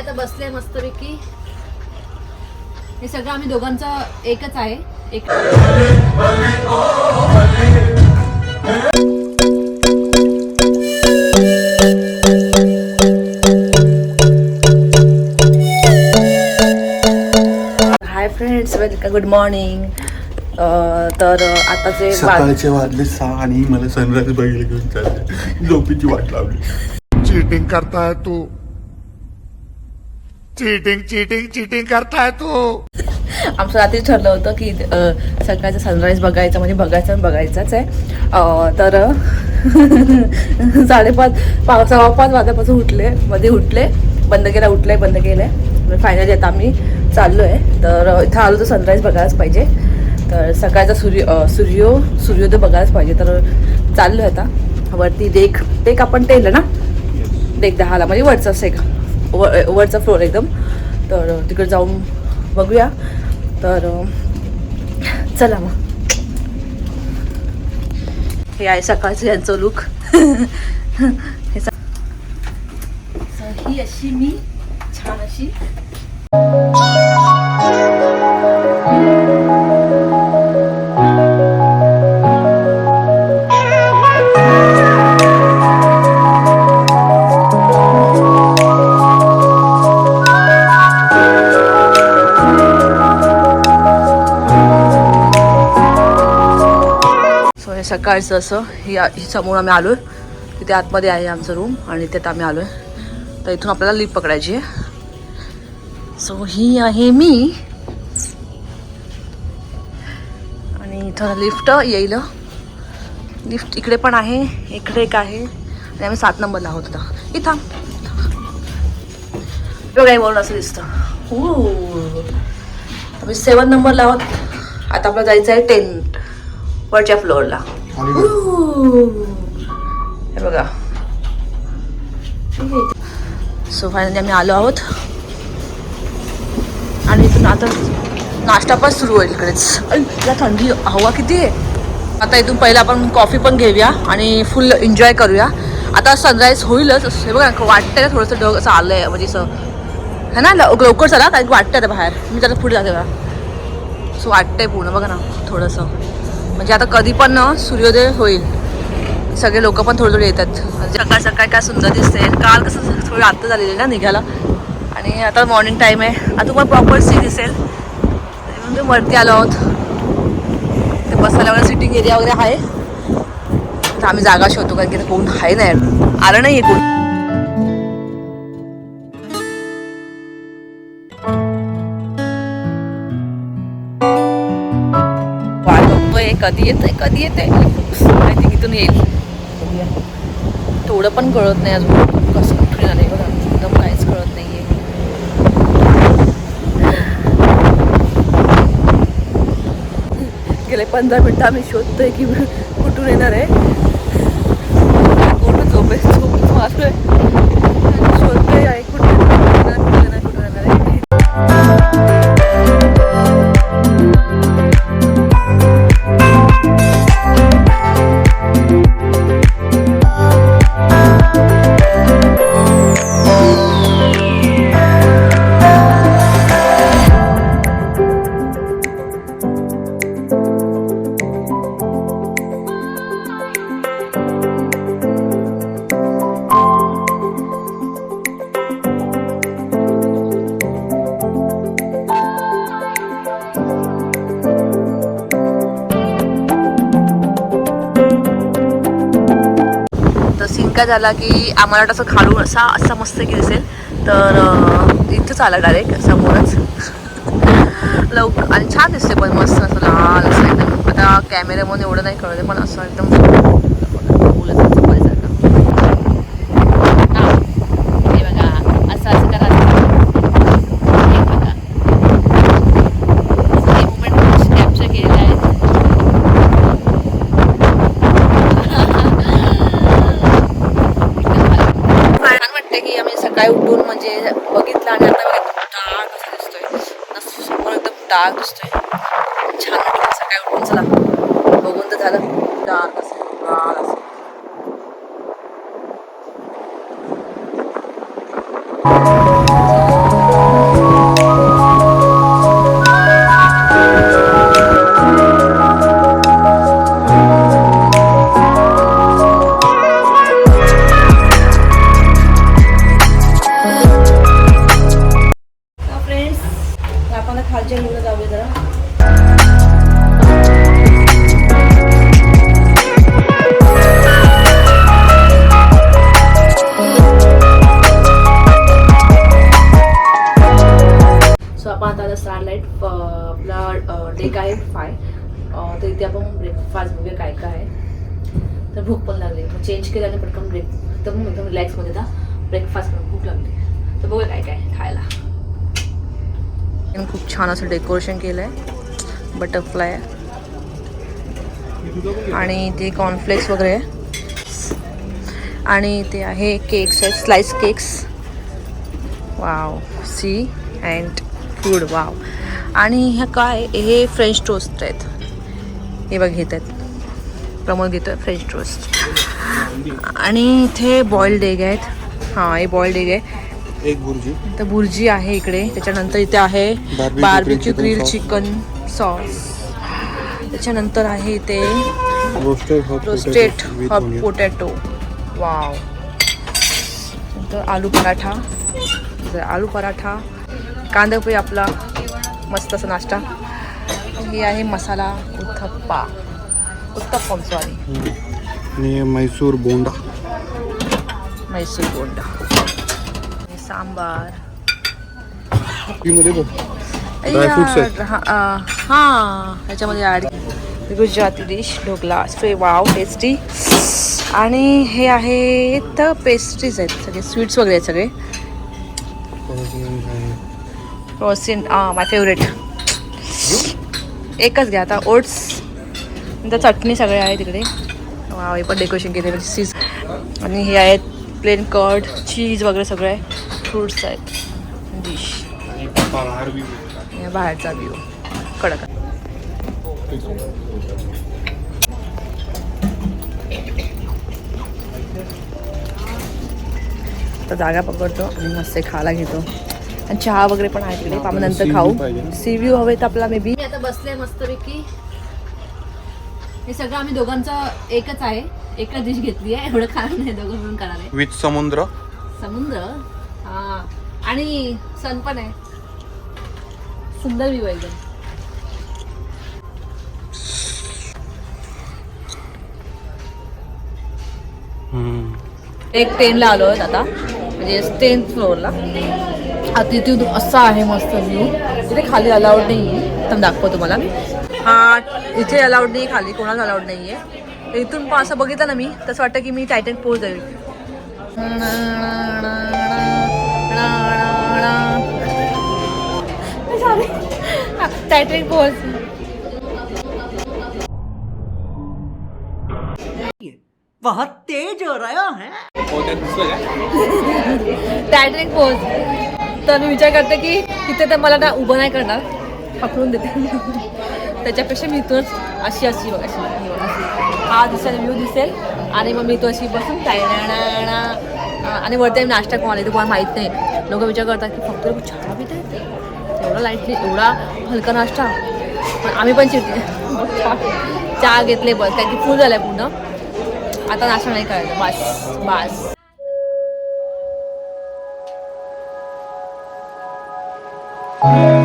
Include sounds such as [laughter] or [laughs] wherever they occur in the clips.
आता बसले मस्तपैकी. हे सगळं आम्ही दोघांचं एकच आहे. एक hi friends welcome good morning तर आता जे सकाळचे वाजले सहा आणि मला सनराईज बघायला घेऊन चालले. झोपीची वाट लावली. चीटिंग करता है तू. चीटिंग चीटिंग चीटिंग करता है तू. आमचं रात्री ठरलं होतं की सकाळचा सनराईज बघायचा म्हणजे बघायचा आणि बघायचाच आहे. तर [laughs] साडेपाच पा सव्वा पाच वाजल्यापासून उठले मध्ये उठले बंद केला उठले बंद केले. फायनली आता आम्ही चाललो आहे. तर इथं आलो तर सनराईज बघायलाच पाहिजे. तर सकाळचा सूर्य सूर्यो सूर्योदय बघायलाच पाहिजे. तर चाललो आहे आता. वरती डेक डेक आपण टेल ना? डेक दहाला म्हणजे वरचा सेक व वरचा फ्लोर एकदम. तर तिकडे जाऊन बघूया. तर चला मग. हे आहे सकाळचं यांचं लुक [laughs] हे ही अशी मी छान अशी सकाळचं असं ही ही समोर आम्ही आलो आहे तिथे आतमध्ये आहे आमचं रूम आणि तिथे आम्ही आलो आहे तर इथून आपल्याला लिफ्ट पकडायची आहे. सो ही आहे मी. आणि इथं लिफ्ट येईल. लिफ्ट इकडे पण आहे इकडे एक आहे. आणि आम्ही सात नंबरला आहोत आता इथं वेगळ्या वरून असं दिसतं. हो आम्ही सेवन नंबरला आहोत. आता आपल्याला जायचं आहे टेन वरच्या फ्लोअरला हे बघा. सो फायनली आम्ही आलो आहोत. आणि इथून आता नाश्ता पण सुरू होईल इकडेच. अय, थंडी हवा किती आहे? आता इथून पहिला आपण कॉफी पण घेऊया आणि फुल एन्जॉय करूया. आता सनराईज होईलच. हे बघा वाटतंय ना थोडंसं ढग असं आहे म्हणजे असं. है ना लव- लवकर चला कारण की वाटतंय बाहेर. मी त्याला पुढे जाते बघा. सो वाटतंय पूर्ण बघा ना थोडंसं. म्हणजे आता कधी पण सूर्योदय होईल. सगळे लोक पण थोडे थोडे येतात. सकाळ सकाळ काय सुंदर दिसते काल कसं थोडं आत्ता झालेलं ना निघायला. आणि आता मॉर्निंग टाईम आहे. आता तुम्हाला प्रॉपर सी दिसेल. म्हणजे वरती आलो आहोत. ते बसायला वगैरे सिटिंग एरिया वगैरे आहे. तर आम्ही जागा शोधतो कारण की इथे कोण आहे नाही. आलं नाही आहे कोण. कधी येते कधी येते आय थिंक इथून येईल. थोडं तेवढं पण कळत नाही अजून. कसं कुठे झालंय बघा. एकदम काहीच कळत नाही आहे गेले पंधरा मिनटं आम्ही शोधतोय की कुठून येणार आहे. कुठून झोपे झोप मारतोय. शोधतोय तर काय झाला की आम्हाला वाटतं असं खालून असा असा मस्त की दिसेल. तर इथंच आला डायरेक्ट समोरच. लवकर आणि छान दिसते पण मस्त असं लाल असं एकदम. आता कॅमेऱ्यामधून एवढं नाही कळते पण असं एकदम बोलत होतं पाहिजेसारखं. हा. हे बघा, असं असं करा, असं करा. हे बघा. असं हे moment capture केलेलं आहे. छान वाटते की आम्ही सकाळी उठून म्हणजे बघितलं आणि आता बघा डार्क असं दिसतोय असं समोर एकदम आपला डेक आहे फाय तर इथे आपण ब्रेकफास्ट बघूया काय काय आहे. तर भूक पण लागली. मग चेंज केलं आणि पटकन ब्रेक एकदम एकदम रिलॅक्समध्ये आता ब्रेकफास्ट करून भूक लागली. तर बघूया काय काय खायला. खूप छान असं डेकोरेशन केलं आहे बटरफ्लाय आणि ते कॉर्नफ्लेक्स वगैरे. आहे आणि ते आहे केक्स आहेत slice cakes wow sea and food wow आणि ह्या काय हे फ्रेंच टोस्ट आहेत. हे बघ घेत आहेत प्रमोद घेतोय फ्रेंच टोस्ट आणि इथे बॉइल्ड एग आहेत. हां हे बॉइल्ड एग आहे. एक बुर्जी. तर बुर्जी आहे इकडे. त्याच्यानंतर इथे आहे बार्बिक्यू ग्रिल. चिकन सॉस त्याच्यानंतर आहे इथे रोस्टेड हॉट पोटॅटो वाव नंतर आलू पराठा. आलू पराठा. कांदा पोहे आपला. मस्त असा नाश्ता. हे आहे मसाला उत्थप्पा. उत्तप्पम सॉरी आणि मैसूर बोंडा. मैसूर बोंडा. सांबार. हा ह्याच्यामध्ये ॲड गुजराती डिश ढोकला. स्ट्रे वाव टेस्टी आणि हे आहेत पेस्ट्रीज आहेत सगळे स्वीट्स वगैरे आहेत सगळे. रोसिन माय फेवरेट एकच घ्या आता ओट्स. नंतर चटणी सगळे आहे तिकडे. वाव हे पण डेकोरेशन केले म्हणजे सीज आणि हे आहेत प्लेन कर्ड चीज वगैरे सगळं आहे. फ्रूट्स आहेत. डिश या बाहेरचा व्ह्यू कडक. तर जागा पकडतो आणि मस्त खायला घेतो. आणि चहा वगैरे पण आहे तिकडे. आपण नंतर खाऊ? सी व्ह्यू हवे तर आपला मे बी आता बसले मस्तपैकी. हे सगळं आम्ही दोघांचं एकच आहे. एकच डिश घेतली आहे. एवढं खाणार नाही दोघं मिळून करणार आहे विथ समुद्र. समुद्र? हा. आणि सन पण आहे. सुंदर व्ह्यू आहे एकदम. एक टेनला आलो आहेत आता. म्हणजे टेन्थ फ्लोअरला तिथून असा आहे मस्त व्ह्यू इथे खाली अलाउड नाही आहे तर दाखवतो तुम्हाला. हा इथे अलाउड नाही खाली. कोणाला अलाउड नाही आहे इथून पण असं बघितलं ना मी तसं वाटतं की मी टायटन पोच जाईल टायटनिक पोच बहुत तेज हो रहा है। टायटनिक पोज तर मी विचार करते की तिथे तर मला ना उभं नाही करणार. पकडून देते. त्याच्यापेक्षा मी इथूनच अशी अशी बघ अशी हा दिसेल व्ह्यू दिसेल. आणि मग मी तो अशी बसून टायणाणा आणि वरती आम्ही नाश्ता कोणाला आले कोणाला माहीत नाही. लोक विचार करतात की फक्त लोक चहा पिता आहेत एवढा लाईटली एवढा हलका नाश्ता. पण आम्ही पण चिडते चहा घेतले बस कारण की फुल झालं आहे पूर्ण. आता नाश्ता नाही करायचा. बस बस. मी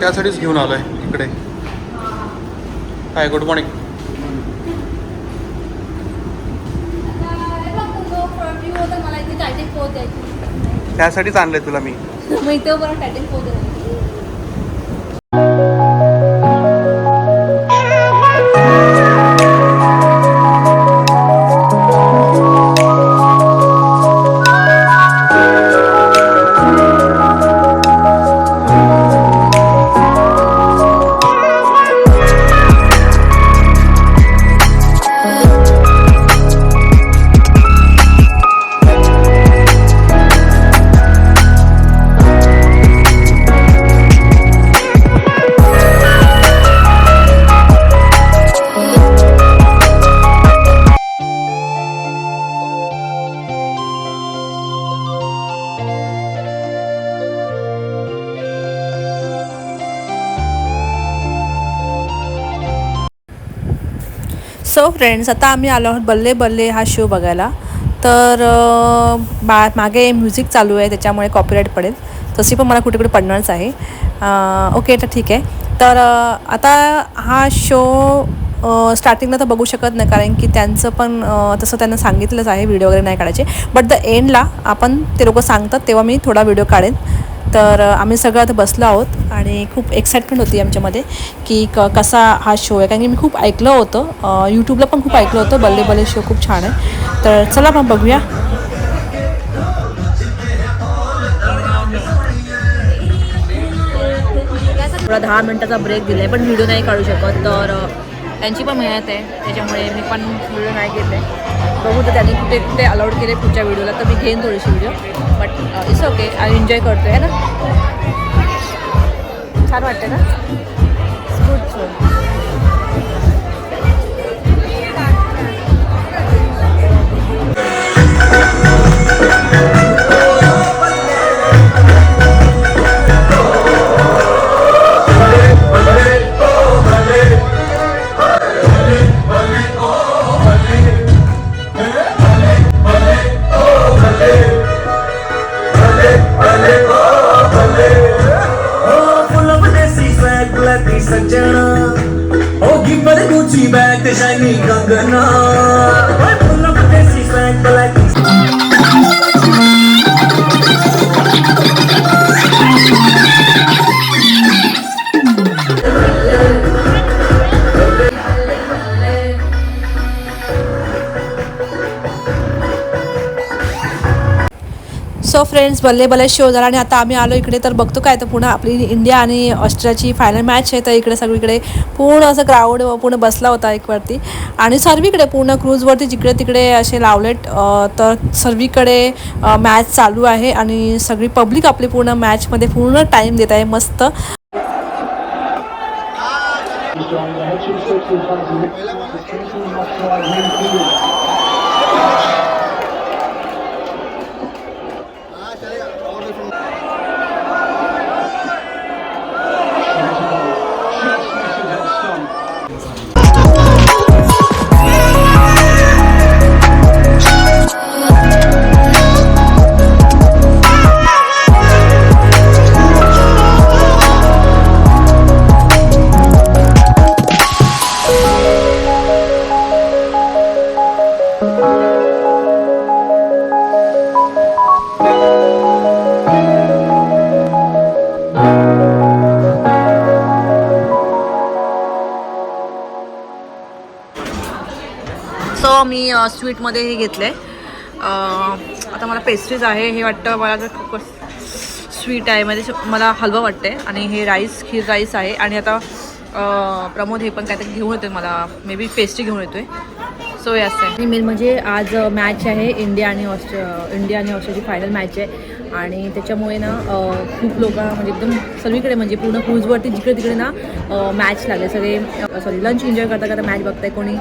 त्यासाठीच घेऊन आलोय इकडे. हाय गुड मॉर्निंग मला इथे टायटनिक पोच द्यायची त्यासाठीच आणलंय तुला मी [laughs] मग फ्रेंड्स आता आम्ही आलो आहोत बल्ले बल्ले हा शो बघायला. तर बा मागे म्युझिक चालू आहे त्याच्यामुळे कॉपीराईट पडेल. तशी पण मला कुठे कुठे पडणारच आहे. ओके तर ठीक आहे. तर आता हा शो स्टार्टिंगला तर बघू शकत नाही कारण की त्यांचं पण तसं त्यांना सांगितलंच आहे व्हिडिओ वगैरे नाही काढायचे. बट द एंडला आपण ते लोक सांगतात तेव्हा मी थोडा व्हिडिओ काढेन. तर आम्ही सगळं आता बसलो आहोत आणि खूप एक्साइटमेंट होती आमच्यामध्ये की क कसा हा शो आहे. कारण की मी खूप ऐकलं होतं. यूट्यूबला पण खूप ऐकलं होतं. बल्ले बल्ले शो खूप छान आहे. तर चला मग बघूया. थोडा दहा मिनटाचा ब्रेक दिला आहे पण व्हिडिओ नाही काढू शकत. तर त्यांची पण मेहनत आहे त्याच्यामुळे मी पण व्हिडिओ नाही आहे बघू तर त्यांनी कुठे कुठे अलाउड केले पुढच्या व्हिडिओला तर मी घेईन थोडीशी video but it's okay I enjoy करतो आहे ना? छान वाटते ना? Good so I need to know. So friends Balle Balle show झाला आणि आता आम्ही आलो इकडे तर बघतो काय? तर पुन्हा आपली इंडिया आणि ऑस्ट्रेलियाची फायनल मॅच आहे. तर इकडे सगळीकडे पूर्ण असं क्राऊड पूर्ण बसला होता एकवरती. आणि सर्वीकडे पूर्ण क्रूजवरती जिकडे तिकडे असे लावलेट तर सर्वीकडे मॅच चालू आहे आणि सगळी पब्लिक आपली पूर्ण मॅचमध्ये पूर्ण टाईम देत आहे. मस्त. स्वीटमध्ये हे घेतलं आहे आता मला पेस्ट्रीज आहे हे वाटतं मला स्वीट आहे. म्हणजे मला हलवा वाटते आणि हे राईस खीर राईस आहे. आणि आता प्रमोद हे पण काहीतरी घेऊन येतो मला. मे बी पेस्ट्री घेऊन येतोय. सो हे असं आहे मेन म्हणजे आज मॅच आहे इंडिया आणि ऑस्ट्रे इंडिया आणि ऑस्ट्रेलियाची फायनल मॅच आहे. आणि त्याच्यामुळे ना खूप लोक म्हणजे एकदम सगळीकडे म्हणजे पूर्ण क्रूजवरती जिकडे तिकडे ना मॅच लागले. सगळे सॉरी लंच एन्जॉय करता करता मॅच बघताय कोणी.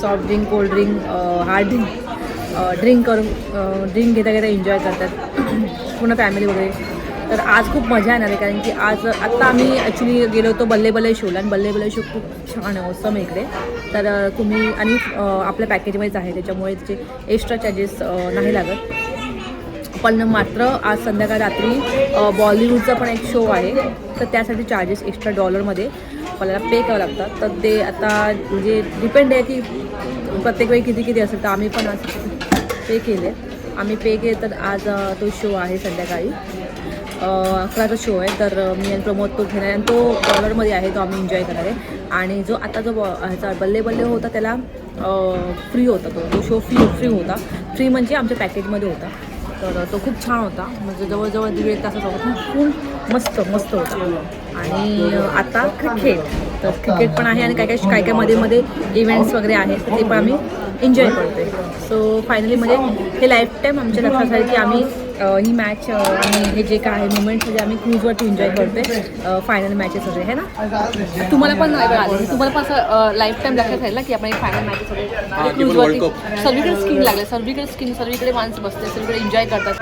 Soft drink cold drink hard drink drink करून ड्रिंक घेता घेता एन्जॉय करतात. [clears throat] पूर्ण फॅमिली वगैरे. तर आज खूप मजा येणार आहे कारण की आज आत्ता आम्ही ॲक्च्युली गेलो होतो बल्ले बल्ले शोला आणि बल्ले बल्ले शो खूप छान आहे उत्तम आहे इकडे. तर तुम्ही आणि आपल्या पॅकेजमध्येच आहे. त्याच्यामुळे त्याचे एक्स्ट्रा चार्जेस नाही लागत. पण मात्र आज संध्याकाळ रात्री बॉलिवूडचा पण एक शो आहे. तर त्यासाठी चार्जेस एक्स्ट्रा डॉलरमध्ये आपल्याला पे करावं लागतात तर ते आता म्हणजे डिपेंड आहे की प्रत्येक वेळी किती किती असेल तर आम्ही पण आज पे केले. आम्ही पे केले तर आज तो शो आहे संध्याकाळी. अकराचा शो आहे. तर मी आणि प्रमोद तो घेणार आहे आणि तो बॉलरमध्ये आहे तो आम्ही एन्जॉय करणार आहे. आणि जो आता जो बॉ- ह्याचा बल्ले बल्ले होता त्याला फ्री होता तो. तो शो फ्री फ्री होता. फ्री म्हणजे आमच्या पॅकेजमध्ये होता. तर तो खूप छान होता. म्हणजे जवळजवळ दीड तासाचा होता. खूप मस्त मस्त होता. आणि आता क्रिकेट तर क्रिकेट पण आहे आणि काय काय काय काय मध्ये मध्ये इव्हेंट्स वगैरे आहेत ते पण आम्ही एन्जॉय करतोय. सो फायनली म्हणजे हे लाईफ टाईम आमच्या लक्षात आहे की आम्ही ही मॅच आणि हे जे काय आहे मुवमेंट्स म्हणजे आम्ही क्रूजवरती एन्जॉय करतोय फायनल मॅचेस वगैरे है ना? तुम्हाला पण तुम्हाला पण असं लाईफ टाईम लक्षात राहील ना की आपण फायनल मॅचेस वगैरे क्रूजवरती सर्वीकडे स्किन लागले सर्वीकडे स्किन सर्वीकडे माणसं बसते सर्वीकडे एन्जॉय करतात.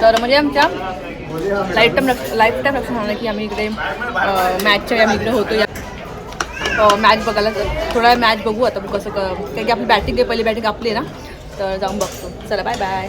तर म्हणजे आमच्या लाईफ टाईम लाईफ टाईम लक्षात आलं की आम्ही इकडे मॅचच्या आम्ही इकडे होतो या मॅच बघायला थोडा मॅच बघू आता. कसं क- कारण की आपली बॅटिंग आहे पहिली बॅटिंग आपली आहे ना. तर जाऊन बघतो. चला बाय बाय